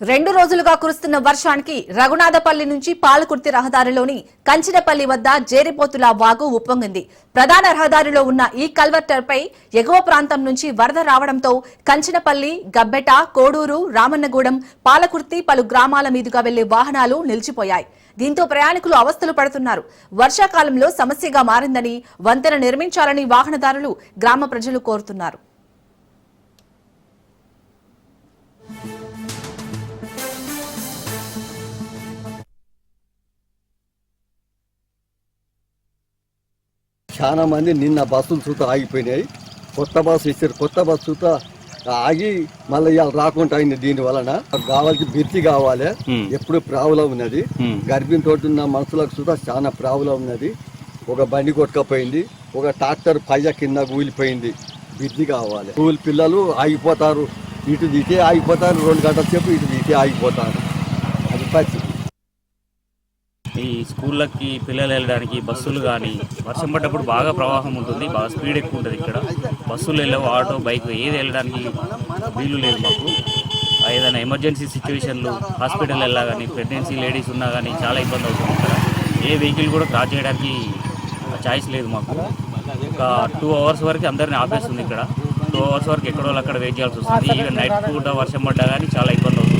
రెండు రోజులుగా కురుస్తున్న వర్షానికి రఘునాథపల్లి నుంచి పాలకుర్తి రహదారిలోని కంచినపల్లి వద్ద జేరిపోతుల వాగు ఉప్పొంగింది. ప్రధాన రహదారిలో ఉన్న ఈ కల్వర్టర్పై ఎగువ ప్రాంతం నుంచి వరద రావడంతో కంచినపల్లి గబ్బెట కోడూరు రామన్నగూడెం పాలకుర్తి పలు గ్రామాల మీదుగా వెళ్ళే వాహనాలు నిలిచిపోయాయి. దీంతో ప్రయాణికులు అవస్థలు పడుతున్నారు. వర్షాకాలంలో సమస్యగా మారిందని వంతెన నిర్మించాలని వాహనదారులు గ్రామ ప్రజలు కోరుతున్నారు. చాలా మంది నిన్న బస్సులు చూత ఆగిపోయినాయి. కొత్త బస్సు ఇచ్చారు. కొత్త బస్సు చూత ఆగి మళ్ళీ ఇవాళ రాకుండా అయింది దీని వలన. కావాల్సి బిర్తి కావాలి. ఎప్పుడు ప్రాబ్లం ఉన్నది. గర్భిణి తోటి ఉన్న మనుషులకు చూత చాలా ప్రాబ్లం ఉన్నది. ఒక బండి కొట్టుకపోయింది. ఒక ట్రాక్టర్ పైజా కింద కూలిపోయింది. బిర్తి కావాలి. స్కూల్ పిల్లలు ఆగిపోతారు. ఇటు దిటే ఆగిపోతారు. రెండు గంటల సేపు ఇటు దిటే ఆగిపోతారు. ఈ స్కూళ్ళకి పిల్లలు వెళ్ళడానికి బస్సులు కానీ వర్షం పడ్డప్పుడు బాగా ప్రవాహం ఉంటుంది బాగా స్పీడ్ ఎక్కువ ఉంటుంది ఇక్కడ. బస్సులు వెళ్ళవు ఆటో బైక్ ఏది వెళ్ళడానికి వీలు లేదు మాకు. ఏదైనా ఎమర్జెన్సీ సిచ్యువేషన్లు హాస్పిటల్ వెళ్ళా కానీ ప్రెగ్నెన్సీ లేడీస్ ఉన్నా కానీ చాలా ఇబ్బంది అవుతుంది ఇక్కడ. ఏ వెహికల్ కూడా క్రాస్ చేయడానికి ఛాయిస్ లేదు మాకు. ఒక టూ అవర్స్ వరకు అందరిని ఆపేస్తుంది ఇక్కడ. టూ అవర్స్ వరకు ఎక్కడో అక్కడ వెయిట్ చేయాల్సి వస్తుంది. ఈవెన్ నైట్ పూట వర్షం పడ్డా కానీ చాలా ఇబ్బంది అవుతుంది.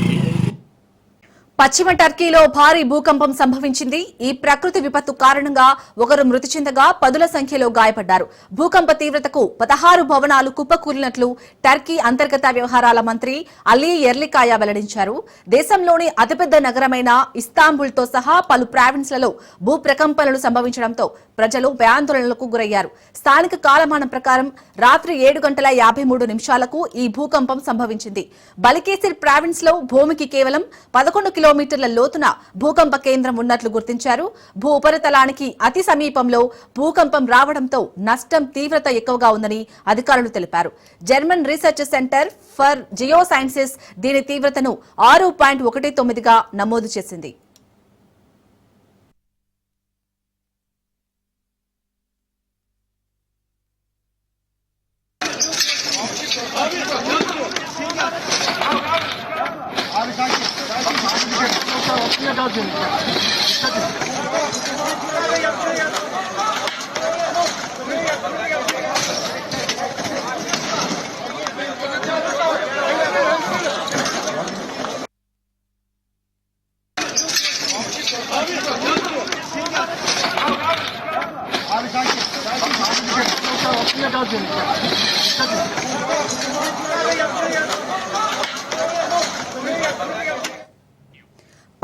పశ్చిమ టర్కీలో భారీ భూకంపం సంభవించింది. ఈ ప్రకృతి విపత్తు కారణంగా ఒకరు మృతి చెందగా పదుల సంఖ్యలో గాయపడ్డారు. భూకంప తీవ్రతకు పదహారు భవనాలు కుప్పకూలినట్లు టర్కీ అంతర్గత వ్యవహారాల మంత్రి అలీ ఎర్లికాయ వెల్లడించారు. దేశంలోని అతిపెద్ద నగరమైన ఇస్తాంబుల్తో సహా పలు ప్రావిన్స్లలో భూ ప్రకంపనలు సంభవించడంతో ప్రజలు భయాందోళనలకు గురయ్యారు. స్థానిక కాలమానం ప్రకారం రాత్రి ఏడు గంటల యాభై మూడు నిమిషాలకు ఈ భూకంపం సంభవించింది. బలికేసిర్ ప్రావిన్స్లో భూమికి కేవలం పదకొండు కిలోమీటర్ల లోతున భూకంప కేంద్రం ఉన్నట్లు గుర్తించారు. భూ ఉపరితలానికి అతి సమీపంలో భూకంపం రావడంతో నష్టం తీవ్రత ఎక్కువగా ఉందని అధికారులు తెలిపారు. German research centre for geosciences దీని తీవ్రతను ఆరు పాయింట్ ఒకటి తొమ్మిదిగా నమోదు చేసింది. 着急，不要着急，不要着急。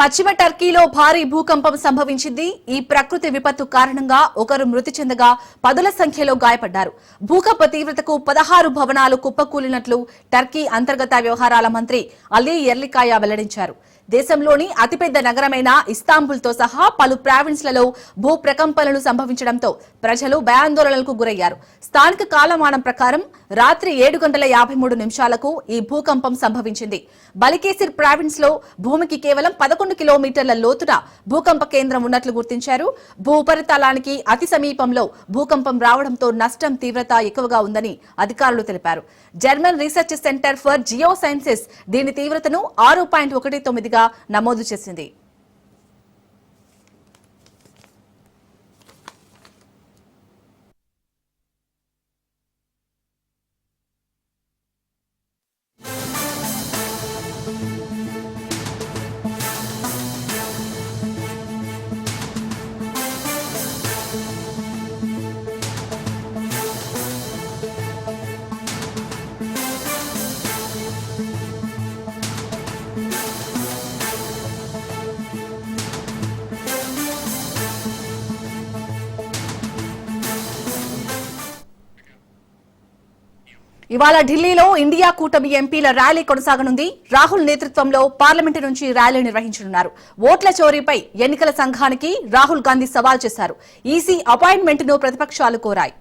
పశ్చిమ టర్కీలో భారీ భూకంపం సంభవించింది. ఈ ప్రకృతి విపత్తు కారణంగా ఒకరు మృతి చెందగా పదుల సంఖ్యలో గాయపడ్డారు. భూకంప తీవ్రతకు పదహారు భవనాలు కుప్పకూలినట్లు టర్కీ అంతర్గత వ్యవహారాల మంత్రి అలీ ఎర్లికాయ వెల్లడించారు. దేశంలోని అతిపెద్ద నగరమైన ఇస్తాంబుల్తో సహా పలు ప్రావిన్స్లలో భూ ప్రకంపనలు సంభవించడంతో ప్రజలు భయాందోళనలకు గురయ్యారు. స్థానిక కాలమానం ప్రకారం రాత్రి ఏడు గంటల యాభై మూడు నిమిషాలకు ఈ భూకంపం సంభవించింది. బలికేసిర్ ప్రావిన్స్లో భూమికి కేవలం పదకొండు కిలోమీటర్ల లోతున భూకంప కేంద్రం ఉన్నట్లు గుర్తించారు. భూ ఉపరితలానికి అతి సమీపంలో భూకంపం రావడంతో నష్టం తీవ్రత ఎక్కువగా ఉందని అధికారులు తెలిపారు. German research centre for geosciences దీని తీవ్రతను ఆరు పాయింట్ ఒకటి తొమ్మిదిగా నమోదు చేసింది. ఇవాళ ఢిల్లీలో ఇండియా కూటమి ఎంపీల ర్యాలీ కొనసాగనుంది. రాహుల్ నేతృత్వంలో పార్లమెంటు నుంచి ర్యాలీ నిర్వహించనున్నారు. ఓట్ల చోరీపై ఎన్నికల సంఘానికి రాహుల్ గాంధీ సవాల్ చేశారు. ఈసీ అపాయింట్మెంట్ను ప్రతిపక్షాలు కోరాయి.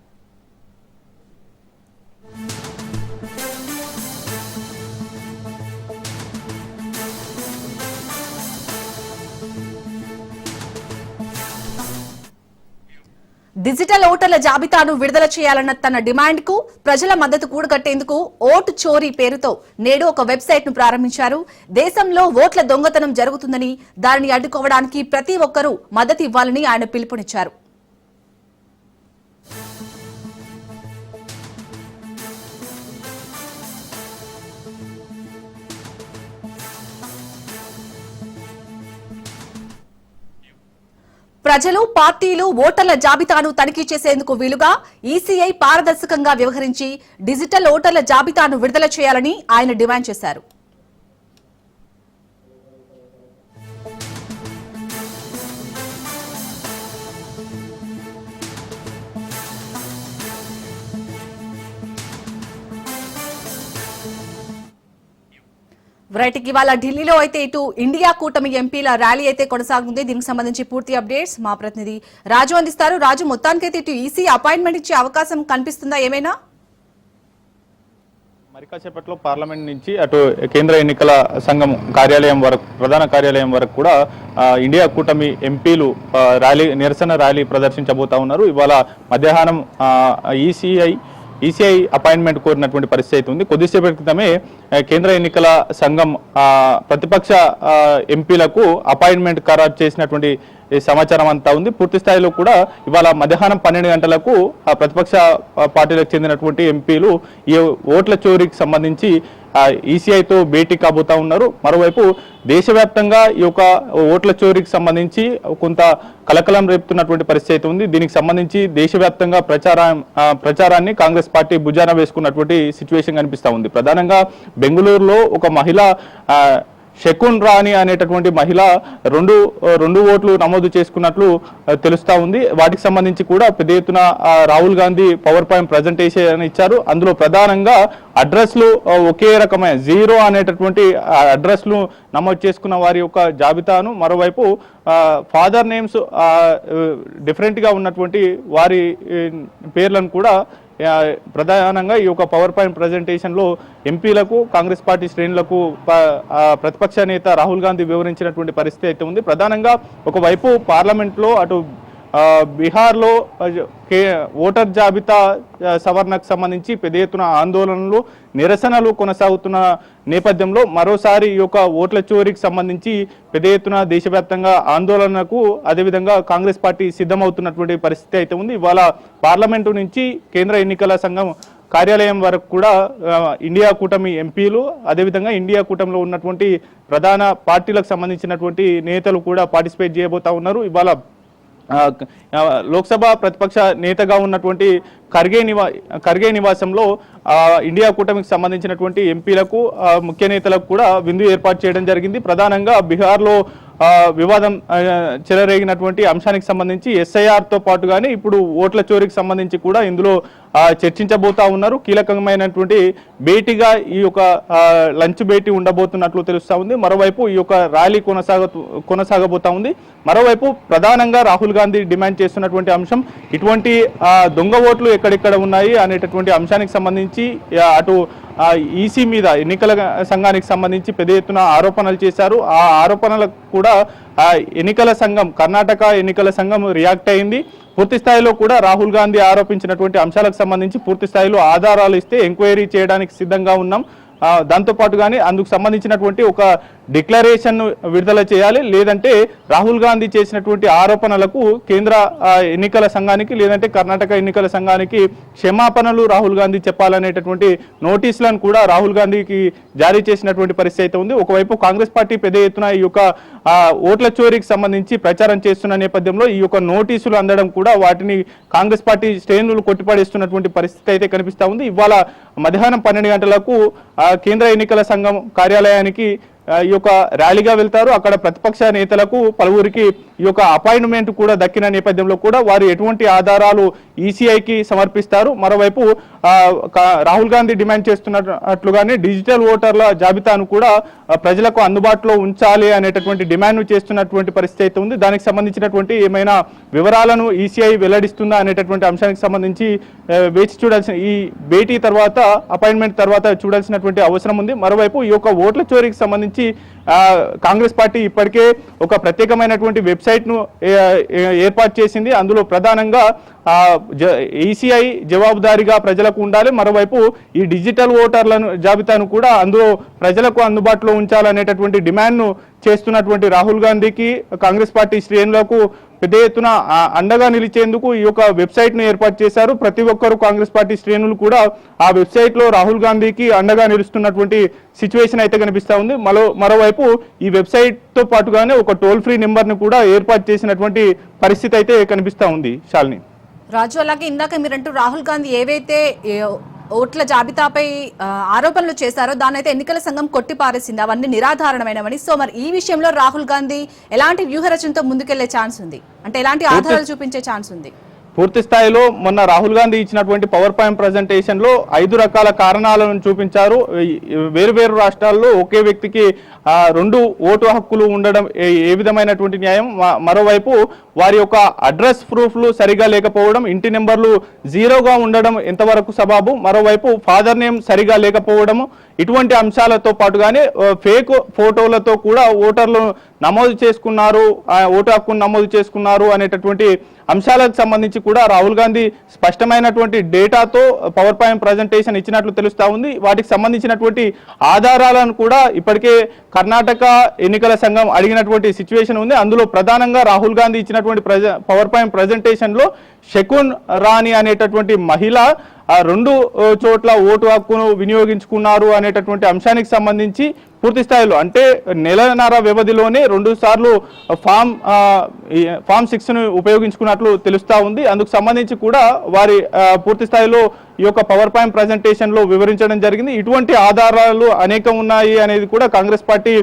డిజిటల్ ఓటర్ల జాబితాను విడుదల చేయాలన్న తన డిమాండ్కు ప్రజల మద్దతు కూడగట్టేందుకు ఓటు చోరీ పేరుతో నేడు ఒక వెబ్సైట్ను ప్రారంభించారు. దేశంలో ఓట్ల దొంగతనం జరుగుతుందని దానిని అడ్డుకోవడానికి ప్రతి ఒక్కరూ మద్దతు ఇవ్వాలని ఆయన పిలుపునిచ్చారు. ప్రజలు పార్టీలు ఓటర్ల జాబితాను తనిఖీ చేసేందుకు వీలుగా ఈసీఐ పారదర్శకంగా వ్యవహరించి డిజిటల్ ఓటర్ల జాబితాను విడుదల చేయాలని ఆయన డిమాండ్ చేశారు. రైట్ ఇవాళ ఢిల్లీలో అయితే ఇటు ఇండియా కూటమి ఎంపీల ర్యాలీ అయితే కొనసాగుతుంది. దీనికి సంబంధించి పూర్తి అప్డేట్స్ మా ప్రతినిధి రాజు అందిస్తారు. రాజు మొత్తానికైతే ఇటు ఈసీ అపాయింట్మెంట్ ఇచ్చే అవకాశం కనిపిస్తుందా ఏమైనా? మరికాసేపట్లో పార్లమెంట్ నుంచి అటు కేంద్ర ఎన్నికల సంఘం కార్యాలయం వరకు ప్రధాన కార్యాలయం వరకు కూడా ఇండియా కూటమి ఎంపీలు ర్యాలీ నిరసన ర్యాలీ ప్రదర్శించబోతా ఉన్నారు. ఇవాళ మధ్యాహ్నం ఈసీఐ ఈసీఐ అపాయింట్మెంట్ కోరినటువంటి పరిస్థితి అయితే ఉంది. కొద్దిసేపటి క్రితమే కేంద్ర ఎన్నికల సంఘం ప్రతిపక్ష ఎంపీలకు అపాయింట్మెంట్ ఖరారు చేసినటువంటి సమాచారం అంతా ఉంది. పూర్తి స్థాయిలో కూడా ఇవాళ మధ్యాహ్నం పన్నెండు గంటలకు ఆ ప్రతిపక్ష పార్టీలకు చెందినటువంటి ఎంపీలు ఈ ఓట్ల చోరీకి సంబంధించి ఈసీఐతో భేటీ కాబోతా ఉన్నారు. మరోవైపు దేశవ్యాప్తంగా ఈ యొక్క ఓట్ల చోరీకి సంబంధించి కొంత కలకలం రేపుతున్నటువంటి పరిస్థితి అయితే ఉంది. దీనికి సంబంధించి దేశవ్యాప్తంగా ప్రచారం ప్రచారాన్ని కాంగ్రెస్ పార్టీ భుజాన వేసుకున్నటువంటి సిచ్యువేషన్ కనిపిస్తూ ఉంది. ప్రధానంగా బెంగళూరులో ఒక మహిళ షకున్ శకున్ రాణి అనేటటువంటి మహిళ రెండు రెండు ఓట్లు నమోదు చేసుకున్నట్లు తెలుస్తూ తెలుస్తా ఉంది. వాటికి సంబంధించి కూడా పెద్ద ఎత్తున Rahul Gandhi power point presentation ఇచ్చారు. అందులో ప్రధానంగా అడ్రస్లు ఒకే రకమైన జీరో అనేటటువంటి అడ్రస్ను అడ్రస్లు నమోదు చేసుకున్న వారి యొక్క జాబితాను మరోవైపు ఫాదర్ నేమ్స్ డిఫరెంట్గా ఉన్నటువంటి వారి పేర్లను కూడా ప్రధానంగా ఈ యొక్క పవర్ పాయింట్ ప్రజెంటేషన్లో ఎంపీలకు కాంగ్రెస్ పార్టీ శ్రేణులకు ప్రతిపక్ష నేత రాహుల్ గాంధీ వివరించినటువంటి పరిస్థితి అయితే ఉంది. ప్రధానంగా ఒకవైపు పార్లమెంట్లో అటు బీహార్లో కే ఓటర్ జాబితా సవరణకు సంబంధించి పెద్ద ఎత్తున ఆందోళనలు నిరసనలు కొనసాగుతున్న నేపథ్యంలో మరోసారి ఈ యొక్క ఓట్ల చోరీకి సంబంధించి పెద్ద ఎత్తున దేశవ్యాప్తంగా ఆందోళనకు అదేవిధంగా కాంగ్రెస్ పార్టీ సిద్ధమవుతున్నటువంటి పరిస్థితి అయితే ఉంది. ఇవాళ పార్లమెంటు నుంచి కేంద్ర ఎన్నికల సంఘం కార్యాలయం వరకు కూడా ఇండియా కూటమి ఎంపీలు అదేవిధంగా ఇండియా కూటమిలో ఉన్నటువంటి ప్రధాన పార్టీలకు సంబంధించినటువంటి నేతలు కూడా పార్టిసిపేట్ చేయబోతా ఉన్నారు. ఇవాళ లోక్సభ ప్రతిపక్ష నేతగా ఉన్నటువంటి ఖర్గే నివా ఖర్గే నివాసంలో ఇండియా కూటమికి సంబంధించినటువంటి ఎంపీలకు ముఖ్య నేతలకు కూడా విందు ఏర్పాటు చేయడం జరిగింది. ప్రధానంగా బీహార్లో వివాదం చెలరేగినటువంటి అంశానికి సంబంధించి ఎస్ఐఆర్తో పాటుగానే ఇప్పుడు ఓట్ల చోరీకి సంబంధించి కూడా ఇందులో చర్చించబోతా ఉన్నారు. కీలకమైనటువంటి భేటీగా ఈ యొక్క లంచ్ భేటీ ఉండబోతున్నట్లు తెలుస్తూ ఉంది. మరోవైపు ఈ యొక్క ర్యాలీ కొనసాగ కొనసాగబోతా ఉంది. మరోవైపు ప్రధానంగా రాహుల్ గాంధీ డిమాండ్ చేస్తున్నటువంటి అంశం ఇటువంటి దొంగ ఓట్లు ఎక్కడెక్కడ ఉన్నాయి అనేటటువంటి అంశానికి సంబంధించి అటు ఈసీ మీద ఎన్నికల సంఘానికి సంబంధించి పెద్ద ఎత్తున ఆరోపణలు చేశారు. ఆ ఆరోపణలకు కూడా ఎన్నికల సంఘం కర్ణాటక ఎన్నికల సంఘం రియాక్ట్ అయింది. పూర్తి స్థాయిలో కూడా రాహుల్ గాంధీ ఆరోపించినటువంటి అంశాలకు సంబంధించి పూర్తి స్థాయిలో ఆధారాలు ఇస్తే ఎంక్వైరీ చేయడానికి సిద్ధంగా ఉన్నాం. దాంతోపాటు కానీ అందుకు సంబంధించినటువంటి ఒక డిక్లరేషన్ విడుదల చేయాలి లేదంటే రాహుల్ గాంధీ చేసినటువంటి ఆరోపణలకు కేంద్ర ఎన్నికల సంఘానికి లేదంటే కర్ణాటక ఎన్నికల సంఘానికి క్షమాపణలు రాహుల్ గాంధీ చెప్పాలనేటటువంటి నోటీసులను కూడా రాహుల్ గాంధీకి జారీ చేసినటువంటి పరిస్థితి అయితే ఉంది. ఒకవైపు కాంగ్రెస్ పార్టీ పెద్ద ఎత్తున ఈ యొక్క ఓట్ల చోరీకి సంబంధించి ప్రచారం చేస్తున్న నేపథ్యంలో ఈ యొక్క నోటీసులు అందడం కూడా వాటిని కాంగ్రెస్ పార్టీ శ్రేణులు కొట్టిపడేస్తున్నటువంటి పరిస్థితి అయితే కనిపిస్తూ ఉంది. ఇవాళ మధ్యాహ్నం పన్నెండు గంటలకు కేంద్ర ఎన్నికల సంఘం కార్యాలయానికి ఈ యొక్క ర్యాలీగా వెళ్తారు. అక్కడ ప్రతిపక్ష నేతలకు పలువురికి ఈ యొక్క అపాయింట్మెంట్ కూడా దక్కిన నేపథ్యంలో కూడా వారు ఎటువంటి ఆధారాలు ఈసీఐకి సమర్పిస్తారు? మరోవైపు రాహుల్ గాంధీ డిమాండ్ చేస్తున్నట్లుగానే డిజిటల్ ఓటర్ల జాబితాను కూడా ప్రజలకు అందుబాటులో ఉంచాలి అనేటటువంటి డిమాండ్ చేస్తున్నటువంటి పరిస్థితి అయితే ఉంది. దానికి సంబంధించినటువంటి ఏమైనా వివరాలను ఈసీఐ వెల్లడిస్తుందా అనేటటువంటి అంశానికి సంబంధించి వేచి చూడాల్సిన ఈ భేటీ తర్వాత అపాయింట్మెంట్ తర్వాత చూడాల్సినటువంటి అవసరం ఉంది. మరోవైపు ఈ యొక్క ఓట్ల చోరీకి సంబంధించి కాంగ్రెస్ పార్టీ ఇప్పటికే ఒక ప్రత్యేకమైనటువంటి వెబ్సైట్ను ఏర్పాటు చేసింది. అందులో ప్రధానంగా ఈసీఐ జవాబుదారీగా ప్రజలకు ఉండాలి. మరోవైపు ఈ డిజిటల్ ఓటర్లను జాబితాను కూడా అందులో ప్రజలకు అందుబాటులో ఉంచాలనేటటువంటి డిమాండ్ను చేస్తున్నటువంటి రాహుల్ గాంధీకి కాంగ్రెస్ పార్టీ శ్రేణులకు పెద్ద ఎత్తున అండగా నిలిచేందుకు ఈ యొక్క వెబ్సైట్ను ఏర్పాటు చేశారు. ప్రతి ఒక్కరు కాంగ్రెస్ పార్టీ శ్రేణులు కూడా ఆ వెబ్సైట్లో రాహుల్ గాంధీకి అండగా నిలుస్తున్నటువంటి సిచ్యువేషన్ అయితే కనిపిస్తా ఉంది. మరో మరోవైపు ఈ వెబ్సైట్తో పాటుగానే ఒక టోల్ ఫ్రీ నెంబర్ను కూడా ఏర్పాటు చేసినటువంటి పరిస్థితి అయితే కనిపిస్తా ఉంది. శాలిని. రాజు అలాగే ఇందాక మీరంటూ రాహుల్ గాంధీ ఏవైతే ఓట్ల జాబితాపై ఆరోపణలు చేశారో. దానైతే ఎన్నికల సంఘం కొట్టి పారేసింది అవన్నీ నిరాధారణమైనవని. సో మరి ఈ విషయంలో రాహుల్ గాంధీ ఎలాంటి వ్యూహరచనతో ముందుకెళ్ళే ఛాన్స్ ఉంది? అంటే ఎలాంటి ఆధారాలు చూపించే ఛాన్స్ ఉంది? పూర్తి స్థాయిలో మొన్న రాహుల్ గాంధీ ఇచ్చినటువంటి పవర్ పాయింట్ ప్రజెంటేషన్లో ఐదు రకాల కారణాలను చూపించారు. ఈ- వేరు వేరు రాష్ట్రాల్లో ఒకే వ్యక్తికి రెండు ఓటు హక్కులు ఉండడం ఏ- విధమైనటువంటి న్యాయం మరోవైపు వారి యొక్క అడ్రస్ ప్రూఫ్లు సరిగా లేకపోవడం ఇంటి నెంబర్లు జీరోగా ఉండడం ఎంతవరకు సబాబు? మరోవైపు ఫాదర్ నేమ్ సరిగా లేకపోవడము ఇటువంటి అంశాలతో పాటుగానే ఫేక్ ఫోటోలతో కూడా ఓటర్లు నమోదు చేసుకున్నారు ఓటు హక్కును నమోదు చేసుకున్నారు అనేటటువంటి అంశాలకు సంబంధించి కూడా రాహుల్ గాంధీ స్పష్టమైనటువంటి డేటాతో పవర్ పాయింట్ ప్రజెంటేషన్ ఇచ్చినట్లు తెలుస్తా ఉంది. వాటికి సంబంధించినటువంటి ఆధారాలను కూడా ఇప్పటికే కర్ణాటక ఎన్నికల సంఘం అడిగినటువంటి సిచ్యువేషన్ ఉంది. అందులో ప్రధానంగా రాహుల్ గాంధీ ఇచ్చినటువంటి ప్రజ పవర్ పాయింట్ ప్రజెంటేషన్లో శకున్ రాణి అనేటటువంటి మహిళ రెండు చోట్ల ఓటు హక్కును వినియోగించుకున్నారు అనేటటువంటి అంశానికి సంబంధించి పూర్తి స్థాయిలో అంటే నెలన్నర వ్యవధిలోనే రెండు సార్లు ఫామ్ ఫామ్ సిక్స్ను ఉపయోగించుకున్నట్లు తెలుస్తా ఉంది. అందుకు సంబంధించి కూడా వారి పూర్తి స్థాయిలో ఈ యొక్క పవర్ పాయింట్ ప్రజెంటేషన్లో వివరించడం జరిగింది. ఇటువంటి ఆధారాలు అనేకం ఉన్నాయి అనేది కూడా కాంగ్రెస్ పార్టీ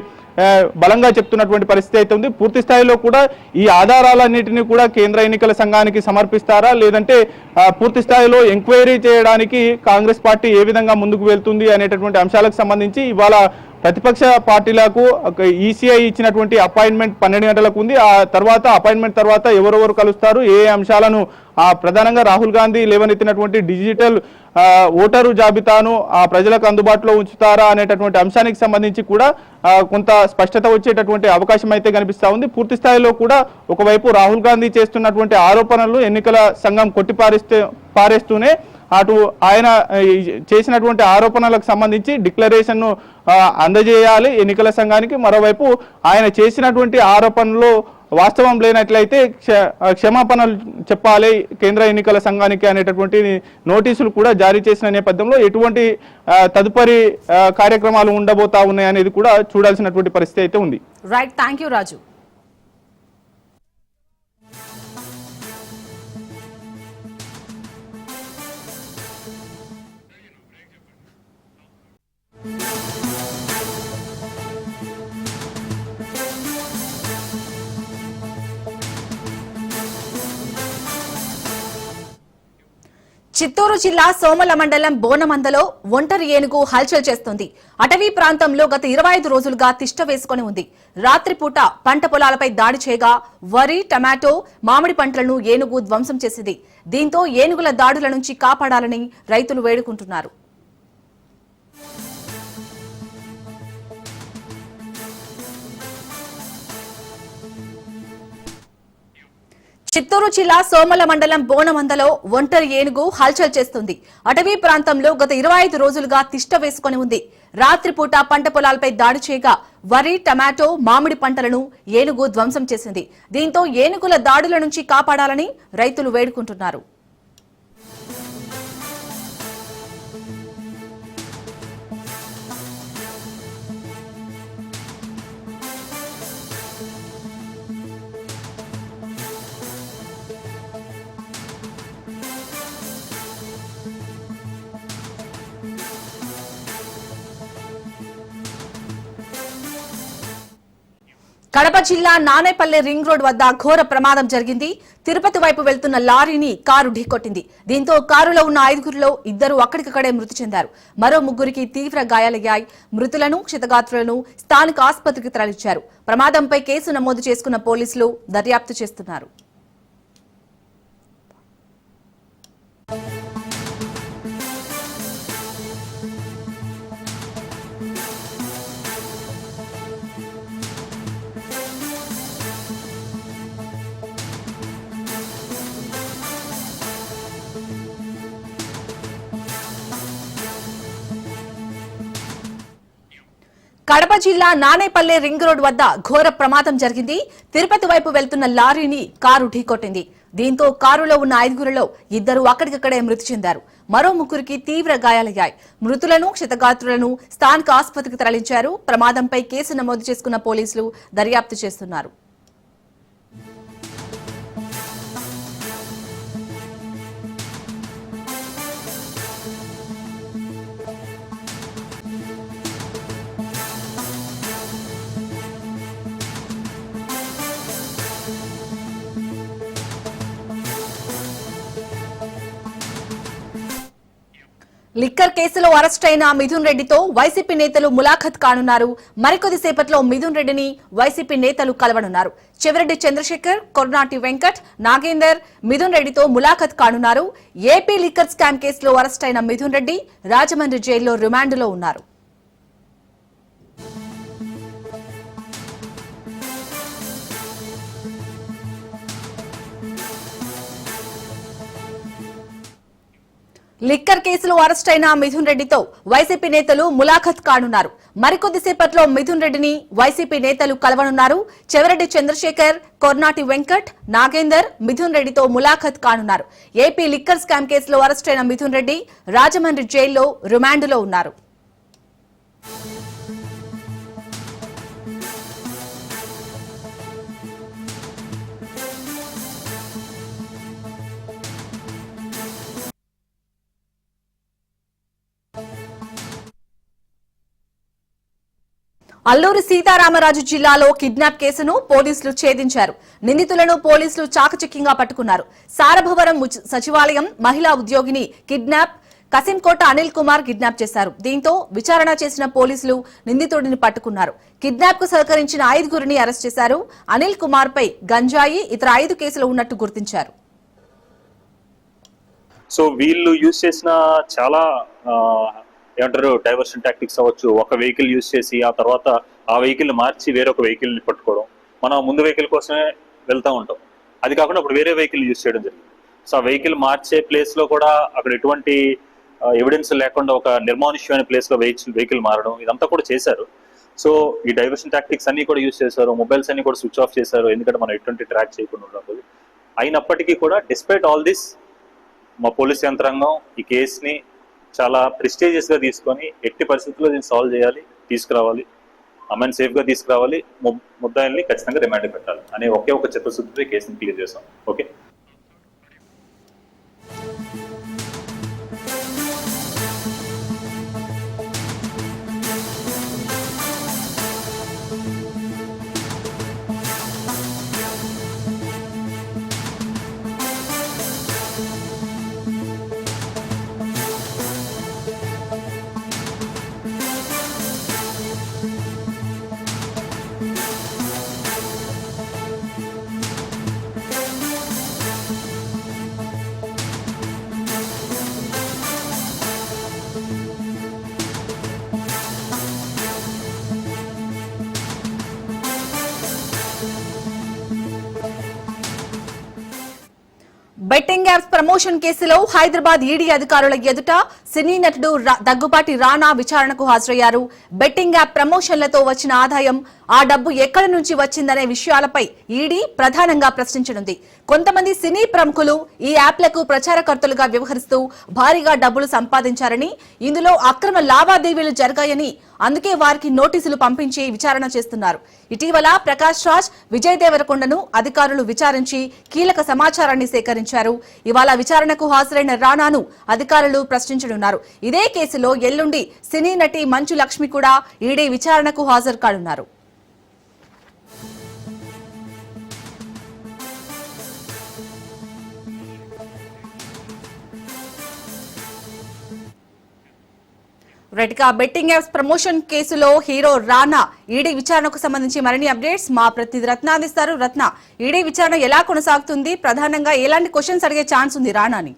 బలంగా చెప్తున్నటువంటి పరిస్థితి అయితే ఉంది. పూర్తి స్థాయిలో కూడా ఈ ఆధారాలన్నింటినీ కూడా కేంద్ర ఎన్నికల సంఘానికి సమర్పిస్తారా? లేదంటే పూర్తి స్థాయిలో ఎంక్వైరీ చేయడానికి కాంగ్రెస్ పార్టీ ఏ విధంగా ముందుకు వెళ్తుంది అనేటటువంటి అంశాలకు సంబంధించి ఇవాళ ప్రతిపక్ష పార్టీలకు ఈసీఐ ఇచ్చినటువంటి అపాయింట్మెంట్ పన్నెండు గంటలకు ఉంది. ఆ తర్వాత అపాయింట్మెంట్ తర్వాత ఎవరెవరు కలుస్తారు? ఏ అంశాలను ప్రధానంగా రాహుల్ గాంధీ లేవనెత్తినటువంటి డిజిటల్ ఓటరు జాబితాను ఆ ప్రజలకు అందుబాటులో ఉంచుతారా అనేటటువంటి అంశానికి సంబంధించి కూడా కొంత స్పష్టత వచ్చేటటువంటి అవకాశం అయితే కనిపిస్తూ ఉంది. పూర్తి స్థాయిలో కూడా ఒకవైపు రాహుల్ గాంధీ చేస్తున్నటువంటి ఆరోపణలు ఎన్నికల సంఘం కొట్టిపారేస్తే పారేస్తూనే అటు ఆయన చేసినటువంటి ఆరోపణలకు సంబంధించి డిక్లరేషన్ను అందజేయాలి. ఎన్నికల సంఘానికి మరోవైపు ఆయన చేసినటువంటి ఆరోపణలు వాస్తవం లేనట్లయితే క్ష- క్షమాపణలు చెప్పాలి కేంద్ర ఎన్నికల సంఘానికి అనేటటువంటి నోటీసులు కూడా జారీ చేసిన నేపథ్యంలో ఎటువంటి తదుపరి కార్యక్రమాలు ఉండబోతా ఉన్నాయనేది కూడా చూడాల్సినటువంటి పరిస్థితి అయితే ఉంది. Right thank you Raju Chittoor జిల్లా సోమల మండలం బోనమందలో ఒంటరి ఏనుగు హల్చల్ చేస్తుంది. అటవీ ప్రాంతంలో గత ఇరవై ఐదు రోజులుగా తిష్ట వేసుకుని ఉంది. రాత్రిపూట పంట పొలాలపై దాడి చేయగా వరి టమాటో మామిడి పంటలను ఏనుగు ధ్వంసం చేసింది. దీంతో ఏనుగుల దాడుల నుంచి కాపాడాలని రైతులు వేడుకుంటున్నారు. చిత్తూరు జిల్లా సోమల మండలం బోనమందలో ఒంటరి ఏనుగు హల్చల్ చేస్తుంది. అటవీ ప్రాంతంలో గత ఇరవై ఐదు రోజులుగా తిష్ట వేసుకొని ఉంది. రాత్రిపూట పంట పొలాలపై దాడి చేయగా వరి టమాటో మామిడి పంటలను ఏనుగు ధ్వంసం చేసింది. దీంతో ఏనుగుల దాడుల నుంచి కాపాడాలని రైతులు వేడుకుంటున్నారు. కడప జిల్లా నానేపల్లె రింగ్ రోడ్ వద్ద ఘోర ప్రమాదం జరిగింది. తిరుపతి వైపు వెళ్తున్న లారీని కారు ఢీకొట్టింది. దీంతో కారులో ఉన్న ఐదుగురిలో ఇద్దరు అక్కడికక్కడే మృతి చెందారు. మరో ముగ్గురికి తీవ్ర గాయాలయ్యాయి. మృతులను క్షతగాత్రులను స్థానిక ఆసుపత్రికి తరలించారు. ప్రమాదంపై కేసు నమోదు చేసుకున్న పోలీసులు దర్యాప్తు చేస్తున్నారు. కడప జిల్లా నానేపల్లె రింగ్ రోడ్ వద్ద ఘోర ప్రమాదం జరిగింది. తిరుపతి వైపు వెళ్తున్న లారీని కారు ఢీకొట్టింది. దీంతో కారులో ఉన్న ఐదుగురిలో ఇద్దరు అక్కడికక్కడే మృతి చెందారు. మరో ముగ్గురికి తీవ్ర గాయాలయ్యాయి. మృతులను క్షతగాత్రులను స్థానిక ఆసుపత్రికి తరలించారు. ప్రమాదంపై కేసు నమోదు చేసుకున్న పోలీసులు దర్యాప్తు చేస్తున్నారు. లిక్కర్ కేసులో అరెస్ట్ అయిన మిథున్ రెడ్డితో వైసీపీ నేతలు ములాఖత్ కానున్నారు. మరికొద్ది సేపట్లో మిథున్ రెడ్డిని వైసీపీ నేతలు కలవనున్నారు. చెవిరెడ్డి చంద్రశేఖర్ కొర్నాటి వెంకట్ నాగేందర్ మిథున్ రెడ్డితో ములాఖత్ కానున్నారు. ఏపీ లిక్కర్ స్కామ్ కేసులో అరెస్ట్ అయిన మిథున్ రెడ్డి రాజమండ్రి జైల్లో రిమాండ్లో ఉన్నారు. లిక్కర్ కేసులో అరెస్ట్ అయిన మిథున్ రెడ్డితో వైసీపీ నేతలు ములాఖత్ కానున్నారు. మరికొద్దిసేపట్లో మిథున్ రెడ్డిని వైసీపీ నేతలు కలవనున్నారు. చెవిరెడ్డి చంద్రశేఖర్ కొర్నాటి వెంకట్ నాగేందర్ మిథున్ రెడ్డితో ములాఖత్ కానున్నారు. ఏపీ లిక్కర్ స్కామ్ కేసులో అరెస్ట్ అయిన మిథున్ రెడ్డి రాజమండ్రి జైల్లో రిమాండ్లో ఉన్నారు. అల్లూరు సీతారామరాజు జిల్లాలో కిడ్నాప్ కేసును పోలీసులు ఛేదించారు. నిందితులను పోలీసులు చాకచక్యంగా పట్టుకున్నారు. సారభవరం సచివాలయం మహిళా ఉద్యోగిని కిడ్నాప్ కసింకోట అనిల్ కుమార్ కిడ్నాప్ చేశారు. దీంతో విచారణ చేసిన పోలీసులు నిందితుడిని పట్టుకున్నారు. కిడ్నాప్కు సహకరించిన ఐదుగురిని అరెస్ట్ చేశారు. అనిల్ కుమార్ పై గంజాయి ఇతర ఐదు కేసులు ఉన్నట్టు గుర్తించారు. సో వీళ్ళు యూజ్ చేసిన చాలా ఏమంటారు డైవర్షన్ టాక్టిక్స్ అవ్వచ్చు. ఒక వెహికల్ యూజ్ చేసి ఆ తర్వాత ఆ వెహికల్ మార్చి వేరొక వెహికల్ని పట్టుకోవడం. మనం ముందు వెహికల్ కోసమే వెళ్తూ ఉంటాం. అది కాకుండా అప్పుడు వేరే వెహికల్ యూజ్ చేయడం జరిగింది. సో ఆ వెహికల్ మార్చే ప్లేస్లో కూడా అక్కడ ఎటువంటి ఎవిడెన్స్ లేకుండా ఒక నిర్మానుష్యమైన ప్లేస్లో వెహికల్ వెహికల్ మారడం ఇదంతా కూడా చేశారు. సో ఈ డైవర్షన్ టాక్టిక్స్ అన్ని కూడా యూజ్ చేశారు. మొబైల్స్ అన్ని కూడా స్విచ్ ఆఫ్ చేశారు. ఎందుకంటే మనం ఎటువంటి ట్రాక్ చేయకుండా ఉండకూడదు. అయినప్పటికీ కూడా డిస్పైట్ ఆల్ దిస్ మా పోలీస్ యంత్రాంగం ఈ కేసుని చాలా ప్రెస్టేజియస్గా తీసుకొని ఎట్టి పరిస్థితుల్లో దీన్ని సాల్వ్ చేయాలి తీసుకురావాలి అమ్మాయిని సేఫ్గా తీసుకురావాలి ము- ముద్దాయిల్ని ఖచ్చితంగా రిమాండ్ పెట్టాలి అనే ఒకే ఒక చిత్తశుద్ధితో ఈ కేసుని క్లియర్ చేసాం ఓకే బెట్టింగ్ యాప్స్ ప్రమోషన్ కేసులో హైదరాబాద్ ఈడీ అధికారుల ఎదుట సినీ నటుడు రా- దగ్గుబాటి రానా విచారణకు హాజరయ్యారు. బెట్టింగ్ యాప్ ప్రమోషన్లతో వచ్చిన ఆదాయం ఆ డబ్బు ఎక్కడి నుంచి వచ్చిందనే విషయాలపై ఈడీ ప్రధానంగా ప్రశ్నించనుంది. కొంతమంది సినీ ప్రముఖులు ఈ యాప్లకు ప్రచారకర్తలుగా వ్యవహరిస్తూ భారీగా డబ్బులు సంపాదించారని ఇందులో అక్రమ లావాదేవీలు జరిగాయని అందుకే వారికి నోటీసులు పంపించి విచారణ చేస్తున్నారు. ఇటీవల ప్రకాష్ రాజ్ విజయ్ దేవరకొండను అధికారులు విచారించి కీలక సమాచారాన్ని సేకరించారు. ఇవాళ విచారణకు హాజరైన రానాను అధికారులు ప్రశ్నించనున్నారు. ఇదే కేసులో ఎల్లుండి సినీ నటి మంచు లక్ష్మి కూడా ఈడీ విచారణకు హాజరు కానున్నారు. రెడ్గా బెట్టింగ్ యాప్స్ ప్రమోషన్ కేసులో హీరో రానా ఈడీ విచారణకు సంబంధించి మరిన్ని అప్డేట్స్ మా ప్రతినిధి రత్న అందిస్తారు. రత్న ఈడీ విచారణ ఎలా కొనసాగుతుంది? ప్రధానంగా ఎలాంటి క్వశ్చన్స్ అడిగే ఛాన్స్ ఉంది రానాని?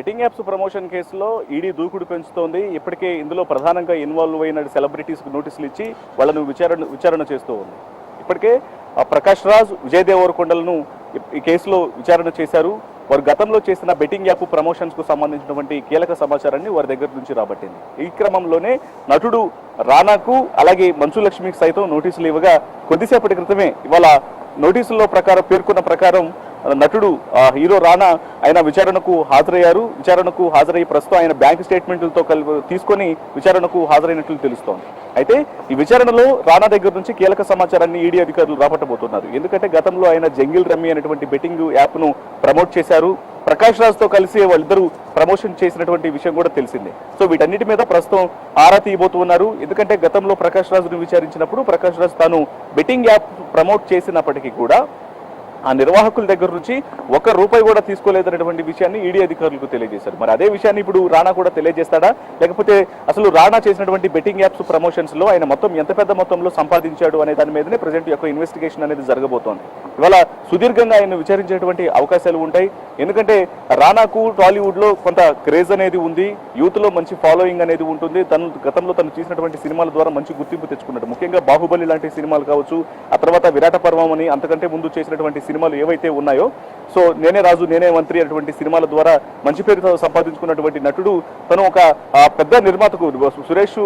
బెట్టింగ్ యాప్స్ ప్రమోషన్ కేసులో ఈడీ దూకుడు పెంచుతోంది. ఇప్పటికే ఇందులో ప్రధానంగా ఇన్వాల్వ్ అయిన సెలబ్రిటీస్కి నోటీసులు ఇచ్చి వాళ్ళను విచారణ విచారణ చేస్తూ ఉంది. ఇప్పటికే ఆ ప్రకాష్ రాజ్ విజయ్ దేవరకొండలను ఈ- కేసులో విచారణ చేశారు. వారు గతంలో చేసిన బెట్టింగ్ యాప్ ప్రమోషన్స్కు సంబంధించినటువంటి కీలక సమాచారాన్ని వారి దగ్గర నుంచి రాబట్టింది. ఈ క్రమంలోనే నటుడు రానాకు అలాగే మంచులక్ష్మికి సైతం నోటీసులు ఇవ్వగా కొద్దిసేపటి క్రితమే ఇవాళ నోటీసుల్లో ప్రకారం పేర్కొన్న ప్రకారం నటుడు హీరో రానా ఆయన విచారణకు హాజరయ్యారు. విచారణకు హాజరయ్యి ప్రస్తుతం ఆయన బ్యాంక్ స్టేట్మెంట్లతో కలిపి తీసుకొని విచారణకు హాజరైనట్లు తెలుస్తోంది. అయితే ఈ విచారణలో రానా దగ్గర నుంచి కీలక సమాచారాన్ని ఈడీ అధికారులు రాబట్టబోతున్నారు. ఎందుకంటే గతంలో ఆయన జంగిల్ రమ్మి అనేటువంటి బెట్టింగ్ యాప్ను ప్రమోట్ చేశారు. ప్రకాష్ రాజ్తో కలిసి వాళ్ళిద్దరూ ప్రమోషన్ చేసినటువంటి విషయం కూడా తెలిసిందే. సో వీటన్నిటి మీద ప్రస్తుతం ఆరా తీయబోతున్నారు. ఎందుకంటే గతంలో ప్రకాష్ రాజును విచారించినప్పుడు ప్రకాష్ రాజ్ తాను బెట్టింగ్ యాప్ ప్రమోట్ చేసినప్పటికీ కూడా ఆ నిర్వాహకుల దగ్గర నుంచి ఒక రూపాయి కూడా తీసుకోలేదనేటువంటి విషయాన్ని ఈడీ అధికారులకు తెలియజేశారు. మరి అదే విషయాన్ని ఇప్పుడు రాణా కూడా తెలియజేస్తాడా? లేకపోతే అసలు రాణా చేసినటువంటి బెట్టింగ్ యాప్స్ ప్రమోషన్స్లో ఆయన మొత్తం ఎంత పెద్ద మొత్తంలో సంపాదించాడు అనే దాని మీదనే ప్రజెంట్ యొక్క ఇన్వెస్టిగేషన్ అనేది జరగబోతోంది. ఇవాళ సుదీర్ఘంగా ఆయన విచారించేటువంటి అవకాశాలు ఉంటాయి. ఎందుకంటే రాణాకు టాలీవుడ్లో కొంత క్రేజ్ అనేది ఉంది. యూత్లో మంచి ఫాలోయింగ్ అనేది ఉంటుంది. తను గతంలో తను చేసినటువంటి సినిమాల ద్వారా మంచి గుర్తింపు తెచ్చుకున్నాడు. ముఖ్యంగా బాహుబలి లాంటి సినిమాలు కావచ్చు ఆ తర్వాత విరాట పర్వం అని అంతకంటే ముందు చేసినటువంటి సినిమాలు ఏవైతే ఉన్నాయో సో నేనే రాజు నేనే మంత్రి అనేటువంటి సినిమాల ద్వారా మంచి పేరు సంపాదించుకున్నటువంటి నటుడు. తను ఒక పెద్ద నిర్మాతకు సురేష్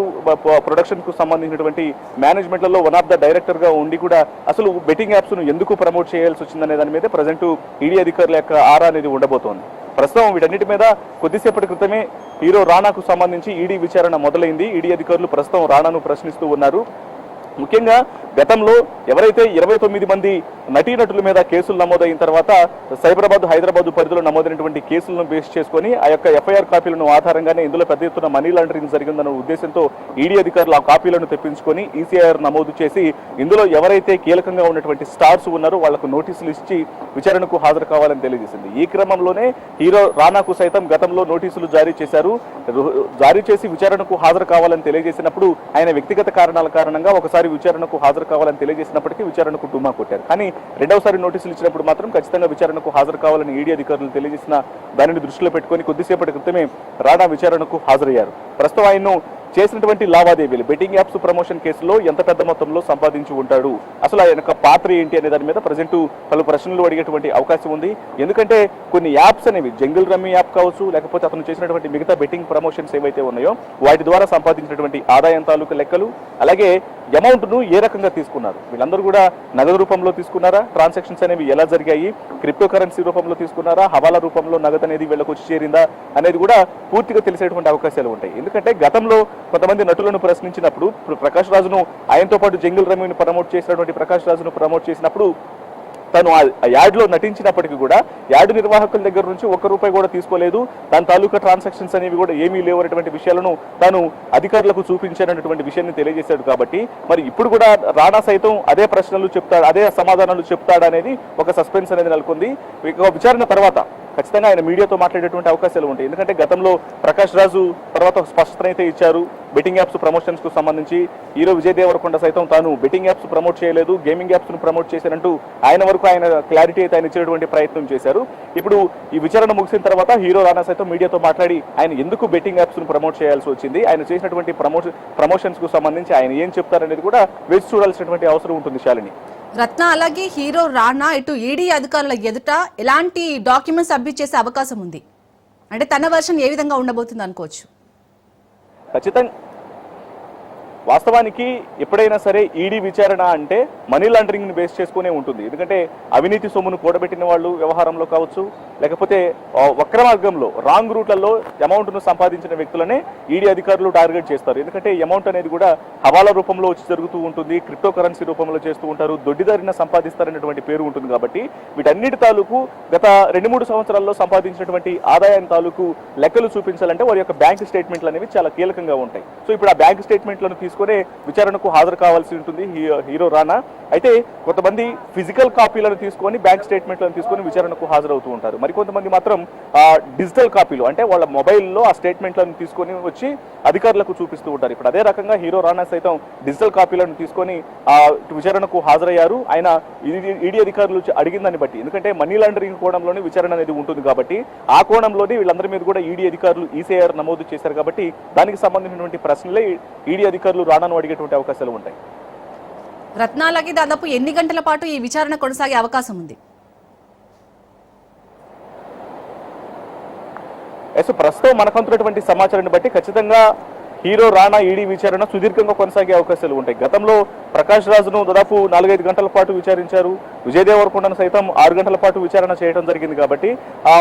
ప్రొడక్షన్కు సంబంధించినటువంటి మేనేజ్మెంట్లలో వన్ ఆఫ్ ద డైరెక్టర్గా ఉండి కూడా అసలు బెట్టింగ్ యాప్స్ను ఎందుకు ప్రమోట్ చేయాల్సి వచ్చిందనే దాని మీద ప్రజెంట్ ఈడీ అధికారుల యొక్క ఆరా అనేది ఉండబోతోంది. ప్రస్తుతం వీటన్నిటి మీద కొద్దిసేపటి క్రితమే హీరో రాణాకు సంబంధించి ఈడీ విచారణ మొదలైంది. ఈడీ అధికారులు ప్రస్తుతం రాణాను ప్రశ్నిస్తూ ఉన్నారు. ముఖ్యంగా గతంలో ఎవరైతే ఇరవై తొమ్మిది మంది నటీనటుల మీద కేసులు నమోదైన తర్వాత సైబరాబాద్ హైదరాబాద్ పరిధిలో నమోదైనటువంటి కేసులను బేస్ చేసుకొని ఆ యొక్క ఎఫ్ఐఆర్ కాపీలను ఆధారంగానే ఇందులో పెద్ద ఎత్తున మనీ లాండరింగ్ జరిగిందన్న ఉద్దేశంతో ఈడీ అధికారులు ఆ కాపీలను తెప్పించుకొని ఈసీఐఆర్ నమోదు చేసి ఇందులో ఎవరైతే కీలకంగా ఉన్నటువంటి స్టార్స్ ఉన్నారో వాళ్ళకు నోటీసులు ఇచ్చి విచారణకు హాజరు కావాలని తెలియజేసింది. ఈ క్రమంలోనే హీరో రానాకు సైతం గతంలో నోటీసులు జారీ చేశారు. జారీ చేసి విచారణకు హాజరు కావాలని తెలియజేసినప్పుడు ఆయన వ్యక్తిగత కారణాల కారణంగా ఒకసారి విచారణకు హాజరు కావాలని తెలియజేసినప్పటికీ విచారణకు డుమా కొట్టారు. కానీ రెండవసారి నోటీసులు ఇచ్చినప్పుడు మాత్రం ఖచ్చితంగా విచారణకు హాజరు కావాలని ఈడీ అధికారులు తెలియజేసిన దానిని దృష్టిలో పెట్టుకొని కొద్దిసేపటి క్రితమే రాణా విచారణకు హాజరయ్యారు. ప్రస్తుతం ఆయన్ను చేసినటువంటి లావాదేవీలు. బెట్టింగ్ యాప్స్ ప్రమోషన్ కేసులో ఎంత పెద్ద మొత్తంలో సంపాదించి ఉంటాడు? అసలు ఆయన యొక్క పాత్ర ఏంటి అనే దాని మీద ప్రజెంట్ పలు ప్రశ్నలు అడిగేటువంటి అవకాశం ఉంది. ఎందుకంటే కొన్ని యాప్స్ అనేవి జంగిల్ రమ్మీ యాప్ కావచ్చు లేకపోతే అతను చేసినటువంటి మిగతా బెట్టింగ్ ప్రమోషన్స్ ఏవైతే ఉన్నాయో వాటి ద్వారా సంపాదించినటువంటి ఆదాయం తాలూకు లెక్కలు అలాగే అమౌంట్ను ఏ రకంగా తీసుకున్నారు? వీళ్ళందరూ కూడా నగదు రూపంలో తీసుకున్నారా? ట్రాన్సాక్షన్స్ అనేవి ఎలా జరిగాయి? క్రిప్టో కరెన్సీ రూపంలో తీసుకున్నారా? హవాలా రూపంలో నగదు అనేది వీళ్ళకు వచ్చి చేరిందా? అనేది కూడా పూర్తిగా తెలిసేటువంటి అవకాశాలు ఉంటాయి. ఎందుకంటే గతంలో కొంతమంది నటులను ప్రశ్నించినప్పుడు ఇప్పుడు ప్రకాష్ రాజును ఆయనతో పాటు జంగిల్ రమీని ప్రమోట్ చేసినటువంటి ప్రకాష్ రాజును ప్రమోట్ చేసినప్పుడు తను ఆ యాడ్లో నటించినప్పటికీ కూడా యాడ్ నిర్వాహకుల దగ్గర నుంచి ఒక్క రూపాయి కూడా తీసుకోలేదు. దాని తాలూకా ట్రాన్సాక్షన్స్ అనేవి కూడా ఏమీ లేవు అనేటువంటి విషయాలను తాను అధికారులకు చూపించానటువంటి విషయాన్ని తెలియజేశాడు కాబట్టి మరి ఇప్పుడు కూడా రాణా సైతం అదే ప్రశ్నలు చెప్తాడు అదే సమాధానాలు చెప్తాడు అనేది ఒక సస్పెన్స్ అనేది నెలకొంది. ఇక విచారణ తర్వాత ఖచ్చితంగా ఆయన మీడియాతో మాట్లాడేటువంటి అవకాశాలు ఉంటాయి. ఎందుకంటే గతంలో ప్రకాష్ రాజు తర్వాత స్పష్టత అయితే ఇచ్చారు. బెట్టింగ్ యాప్స్ ప్రమోషన్స్కు సంబంధించి హీరో విజయ్ దేవరకొండ సైతం తాను బెట్టింగ్ యాప్స్ ప్రమోట్ చేయలేదు గేమింగ్ యాప్స్ను ప్రమోట్ చేశారంటూ ఆయన వరకు ఆయన క్లారిటీ అయితే ఆయన ఇచ్చేటువంటి ప్రయత్నం చేశారు. ఇప్పుడు ఈ విచారణ ముగిసిన తర్వాత హీరో రానా సైతం మీడియాతో మాట్లాడి ఆయన ఎందుకు బెట్టింగ్ యాప్స్ను ప్రమోట్ చేయాల్సి వచ్చింది? ఆయన చేసినటువంటి ప్రమోషన్ ప్రమోషన్స్కు సంబంధించి ఆయన ఏం చెప్తారనేది కూడా వేచి చూడాల్సినటువంటి అవసరం ఉంటుంది శాలిని. రత్న అలాగే హీరో రానా ఇటు ఈడీ అధికారుల ఎదుట ఎలాంటి డాక్యుమెంట్స్ సబ్మిట్ చేసే అవకాశం ఉంది. అంటే తన వర్షన్ ఏ విధంగా ఉండబోతుంది అనుకోవచ్చు? ఖచ్చితంగా వాస్తవానికి ఎప్పుడైనా సరే ఈడీ విచారణ అంటే మనీ లాండరింగ్ని బేస్ చేసుకునే ఉంటుంది. ఎందుకంటే అవినీతి సొమ్మును కూడబెట్టిన వాళ్ళు వ్యవహారంలో కావచ్చు లేకపోతే వక్ర మార్గంలో రాంగ్ రూట్లలో అమౌంట్ను సంపాదించిన వ్యక్తులనే ఈడీ అధికారులు టార్గెట్ చేస్తారు. ఎందుకంటే అమౌంట్ అనేది కూడా హవాలా రూపంలో వచ్చి జరుగుతూ ఉంటుంది క్రిప్టో కరెన్సీ రూపంలో చేస్తూ ఉంటారు దొడ్డిదారిన సంపాదిస్తారనేటువంటి పేరు ఉంటుంది కాబట్టి వీటన్నిటి తాలూకు గత రెండు మూడు సంవత్సరాల్లో సంపాదించినటువంటి ఆదాయం తాలూకు లెక్కలు చూపించాలంటే వారి యొక్క బ్యాంక్ స్టేట్మెంట్లు అనేవి చాలా కీలకంగా ఉంటాయి. సో ఇప్పుడు ఆ బ్యాంక్ స్టేట్మెంట్లను తీసుకు తీసుకునే విచారణకు హాజరు కావాల్సి ఉంటుంది హీరో రానా. అయితే కొంతమంది ఫిజికల్ కాపీలను తీసుకొని బ్యాంక్ స్టేట్మెంట్లను తీసుకొని విచారణకు హాజరవుతూ ఉంటారు. మరికొంతమంది మాత్రం డిజిటల్ కాపీలు అంటే వాళ్ళ మొబైల్లో ఆ స్టేట్మెంట్లను తీసుకొని వచ్చి అధికారులకు చూపిస్తూ ఉంటారు. ఇప్పుడు అదే రకంగా హీరో రానా సైతం డిజిటల్ కాపీలను తీసుకొని ఆ విచారణకు హాజరయ్యారు. ఆయన ఈడీ- అధికారులు అడిగిందని దాన్ని బట్టి ఎందుకంటే మనీ లాండరింగ్ కోణంలోనే విచారణ అనేది ఉంటుంది కాబట్టి ఆ కోణంలోనే వీళ్ళందరి మీద కూడా ఈడీ అధికారులు ఈసీఆర్ నమోదు చేశారు కాబట్టి దానికి సంబంధించినటువంటి ప్రశ్నలే ఈడీ అధికారులు రానాను అడిగేటువంటి అవకాశాలు ఉంటాయి. రత్న అలాగే దాదాపు ఎన్ని గంటల పాటు ఈ విచారణ కొనసాగే అవకాశం ఉంది? ఎస్ ప్రస్తుతం మనకు అందుతున్నటువంటి సమాచారాన్ని బట్టి ఖచ్చితంగా హీరో రాణా ఈడీ విచారణ సుదీర్ఘంగా కొనసాగే అవకాశాలు ఉంటాయి. గతంలో ప్రకాష్ రాజును దాదాపు నాలుగైదు గంటల పాటు విచారించారు. విజయ్ దేవరకొండను సైతం ఆరు గంటల పాటు విచారణ చేయడం జరిగింది కాబట్టి ఆ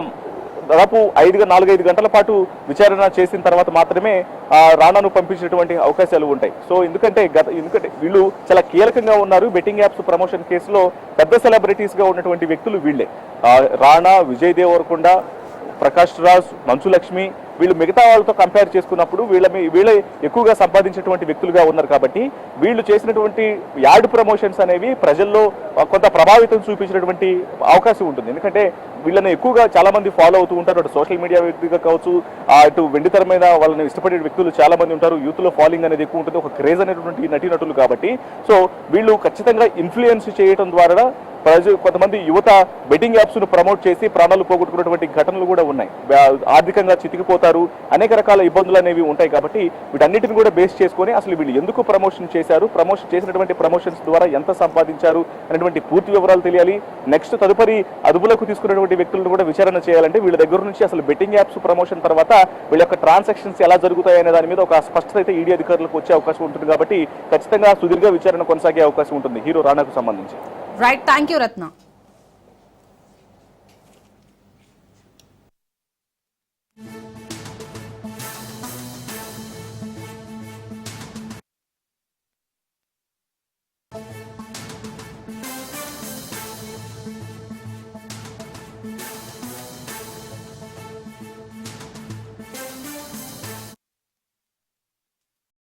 దాదాపు ఐదు నాలుగైదు గంటల పాటు విచారణ చేసిన తర్వాత మాత్రమే ఆ రాణాను పంపించినటువంటి అవకాశాలు ఉంటాయి. సో ఎందుకంటే గత ఎందుకంటే వీళ్ళు చాలా కీలకంగా ఉన్నారు. బెట్టింగ్ యాప్స్ ప్రమోషన్ కేసులో పెద్ద సెలబ్రిటీస్గా ఉన్నటువంటి వ్యక్తులు వీళ్ళే. రాణా విజయ్ దేవరకొండ ప్రకాష్ రాజ్ మంచు లక్ష్మి వీళ్ళు మిగతా వాళ్ళతో కంపేర్ చేసుకున్నప్పుడు వీళ్ళ మీ- వీళ్ళే ఎక్కువగా సంపాదించినటువంటి వ్యక్తులుగా ఉన్నారు కాబట్టి వీళ్ళు చేసినటువంటి యాడ్ ప్రమోషన్స్ అనేవి ప్రజల్లో కొంత ప్రభావితం చూపించినటువంటి అవకాశం ఉంటుంది. ఎందుకంటే వీళ్ళని ఎక్కువగా చాలా మంది ఫాలో అవుతూ ఉంటారు. అటు సోషల్ మీడియా వ్యక్తిగా కావచ్చు అటు వెండితెర మీద వాళ్ళని ఇష్టపడే వ్యక్తులు చాలా మంది ఉంటారు. యూత్లో ఫాలోయింగ్ అనేది ఎక్కువ ఉంటుంది. ఒక క్రేజ్ అనేటువంటి నటీనటులు కాబట్టి. సో వీళ్ళు ఖచ్చితంగా ఇన్ఫ్లుయెన్స్ చేయడం ద్వారా ప్రజ కొంతమంది యువత బెట్టింగ్ యాప్స్ను ప్రమోట్ చేసి ప్రాణాలు పోగొట్టుకున్నటువంటి ఘటనలు కూడా ఉన్నాయి. ఆర్థికంగా చితికిపోతూ చితికిపోతారు అనేక రకాల ఇబ్బందులు అనేవి ఉంటాయి కాబట్టి వీటన్నిటిని కూడా బేస్ చేసుకొని అసలు వీళ్ళు ఎందుకు ప్రమోషన్ చేశారు? ప్రమోషన్ చేసినటువంటి ప్రమోషన్స్ ద్వారా ఎంత సంపాదించారు? అనేటువంటి పూర్తి వివరాలు తెలియాలి. నెక్స్ట్ తదుపరి అదుపులోకి తీసుకున్నటువంటి వ్యక్తులను కూడా విచారణ చేయాలంటే వీళ్ళ దగ్గర నుంచి అసలు బెట్టింగ్ యాప్స్ ప్రమోషన్ తర్వాత వీళ్ళ యొక్క ట్రాన్సాక్షన్స్ ఎలా జరుగుతాయి అనే దాని మీద ఒక స్పష్టత అయితే ఈడీ అధికారులకు వచ్చే అవకాశం ఉంటుంది కాబట్టి ఖచ్చితంగా సుదీర్ఘ విచారణ కొనసాగే అవకాశం ఉంటుంది. హీరో రాణాకు సంబంధించి. Right thank you Ratna